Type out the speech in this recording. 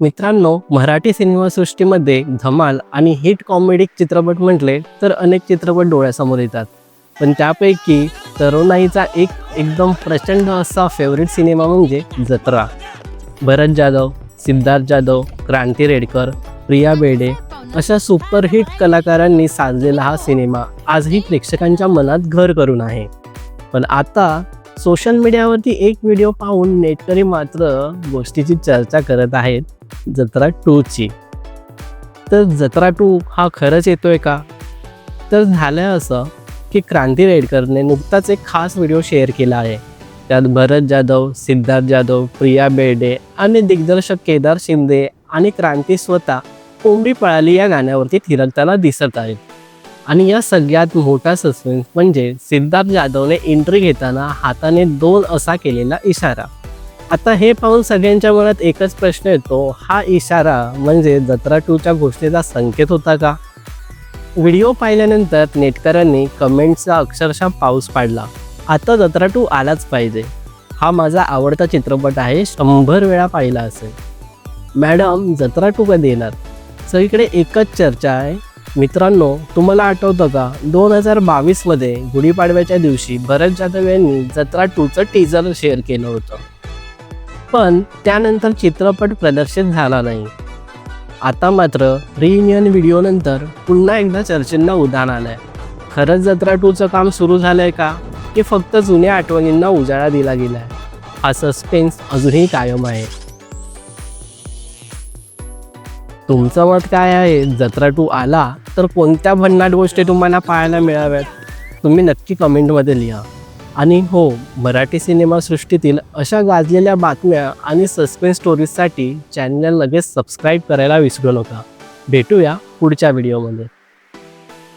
मित्रांनो मराठी सिनेमासृष्टीमध्ये धमाल आणि हिट कॉमेडी चित्रपट म्हटले तर अनेक चित्रपट डोळ्यासमोर येतात. पण त्यापैकी तरुणाईचा एक एकदम प्रचंड असा फेवरेट सिनेमा म्हणजे जत्रा. भरत जाधव सिद्धार्थ जाधव क्रांती रेडकर प्रिया बेडे अशा सुपरहिट कलाकारांनी साजलेला हा सिनेमा आजही प्रेक्षकांच्या मनात घर करून आहे. पण आता सोशल मीडियावरती एक व्हिडिओ पाहून नेटकरी मात्र गोष्टीची चर्चा करत आहेत जत्रा टूची. तर जत्रा टू हा खरंच येतोय का? तर झालं असं की क्रांती रेडकरने नुकताच एक खास व्हिडिओ शेअर केला आहे. त्यात भरत जाधव सिद्धार्थ जाधव प्रिया बेर्डे आणि दिग्दर्शक केदार शिंदे आणि क्रांती स्वतः कोंबडी पळाली या गाण्यावरती थिरकताना दिसत आहेत. आणि या सगळ्यात मोठा सस्पेन्स म्हणजे सिद्धार्थ जाधवने एंट्री घेताना हाताने दोन असा केलेला इशारा. आता हे पाहून सगळ्यांच्या मनात एकच प्रश्न येतो हा इशारा म्हणजे जत्रा टूच्या घोषणेचा संकेत होता का? व्हिडिओ पाहिल्यानंतर नेटकऱ्यांनी कमेंट्सचा अक्षरशः पाऊस पाडला. आता जत्रा टू आलाच पाहिजे. हा माझा आवडता चित्रपट आहे शंभर वेळा पाहिला असेल. मॅडम जत्रा टू कधी येणार? सगळीकडे एकच चर्चा आहे. मित्रांनो तुम्हाला आठवतं का? दोन हजार बावीसमध्ये गुढीपाडव्याच्या दिवशी भरत जाधव यांनी जत्रा टूचं टीजर शेअर केलं होतं. पण त्यानंतर चित्रपट प्रदर्शित झाला नाही. आता मात्र रियुनियन व्हिडिओनंतर पुन्हा एकदा चर्चेंना उधाण आलंय. खरंच जत्रा टूचं काम सुरू झालंय का? की फक्त जुन्या आठवणींना उजाळा दिला गेलाय? हा सस्पेन्स अजूनही कायम आहे. तुमचं मत काय आहे? जत्रा टू आला तर कोणत्या भन्नाट गोष्टी तुम्हाला पाहायला मिळाव्यात? तुम्ही नक्की कमेंटमध्ये लिहा. आणि हो मराठी सिनेमासृष्टीतील अशा गाजलेल्या बातम्या आणि सस्पेन्स स्टोरीजसाठी चॅनल लगेच सबस्क्राईब करायला विसरू नका. भेटूया पुढच्या व्हिडिओमध्ये